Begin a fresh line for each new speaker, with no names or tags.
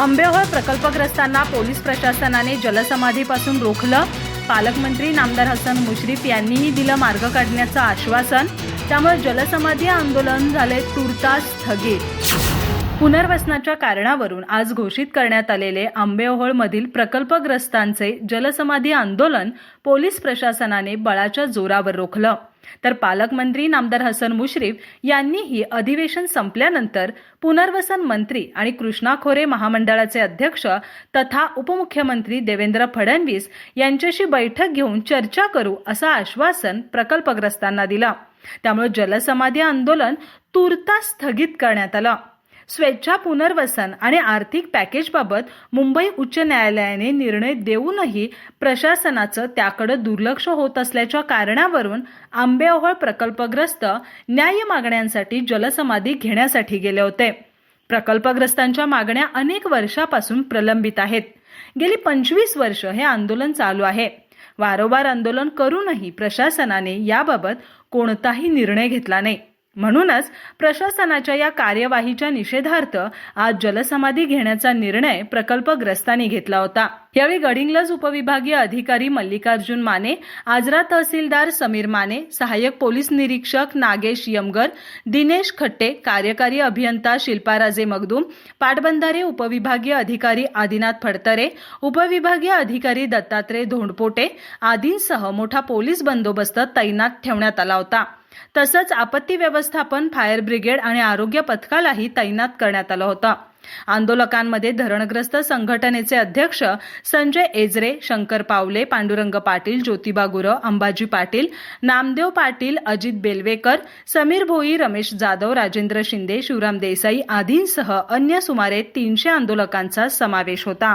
आंबेहोळ प्रकल्पग्रस्तांना पोलीस प्रशासनाने जलसमाधीपासून रोखलं. पालकमंत्री नामदार हसन मुश्रीफ यांनीही दिलं मार्ग काढण्याचं आश्वासन. त्यामुळे जलसमाधी आंदोलन झाले तुर्तास स्थगित. पुनर्वसनाच्या कारणावरून आज घोषित करण्यात आलेले आंबेओहोळमधील प्रकल्पग्रस्तांचे जलसमाधी आंदोलन पोलीस प्रशासनाने बळाच्या जोरावर रोखलं. तर पालकमंत्री नामदार हसन मुश्रीफ यांनीही अधिवेशन संपल्यानंतर पुनर्वसन मंत्री आणि कृष्णा खोरे महामंडळाचे अध्यक्ष तथा उपमुख्यमंत्री देवेंद्र फडणवीस यांच्याशी बैठक घेऊन चर्चा करू असं आश्वासन प्रकल्पग्रस्तांना दिलं. त्यामुळे जलसमाधी आंदोलन तुर्तास स्थगित करण्यात आलं. स्वेच्छा पुनर्वसन आणि आर्थिक पॅकेजबाबत मुंबई उच्च न्यायालयाने निर्णय देऊनही प्रशासनाचं त्याकडे दुर्लक्ष होत असल्याच्या कारणावरून आंबेओहळ प्रकल्पग्रस्त न्याय मागण्यांसाठी जलसमाधी घेण्यासाठी गेले होते. प्रकल्पग्रस्तांच्या मागण्या अनेक वर्षापासून प्रलंबित आहेत. गेली पंचवीस वर्ष हे आंदोलन चालू आहे. वारंवार आंदोलन करूनही प्रशासनाने याबाबत कोणताही निर्णय घेतला नाही. म्हणूनच प्रशासनाच्या या कार्यवाहीच्या निषेधार्थ आज जलसमाधी घेण्याचा निर्णय प्रकल्पग्रस्तांनी घेतला होता. यावेळी गडिंग्लज उपविभागीय अधिकारी मल्लिकार्जुन माने आजरा तहसीलदार समीर माने सहाय्यक पोलीस निरीक्षक नागेश यमगर दिनेश खट्टे कार्यकारी अभियंता शिल्पाराजे मगदूम पाटबंधारे उपविभागीय अधिकारी आदिनाथ फडतरे उपविभागीय अधिकारी दत्तात्रय धोंडपोटे आदींसह मोठा पोलीस बंदोबस्त तैनात ठेवण्यात आला होता. तसंच आपत्ती व्यवस्थापन फायर ब्रिगेड आणि आरोग्य पथकालाही तैनात करण्यात आलं होतं. आंदोलकांमध्ये धरणग्रस्त संघटनेचे अध्यक्ष संजय एजरे शंकर पावले पांडुरंग पाटील ज्योतिबा गुरव अंबाजी पाटील नामदेव पाटील अजित बेलवेकर समीर भोई रमेश जाधव राजेंद्र शिंदे शिवराम देसाई आदींसह अन्य सुमारे तीनशे आंदोलकांचा समावेश होता.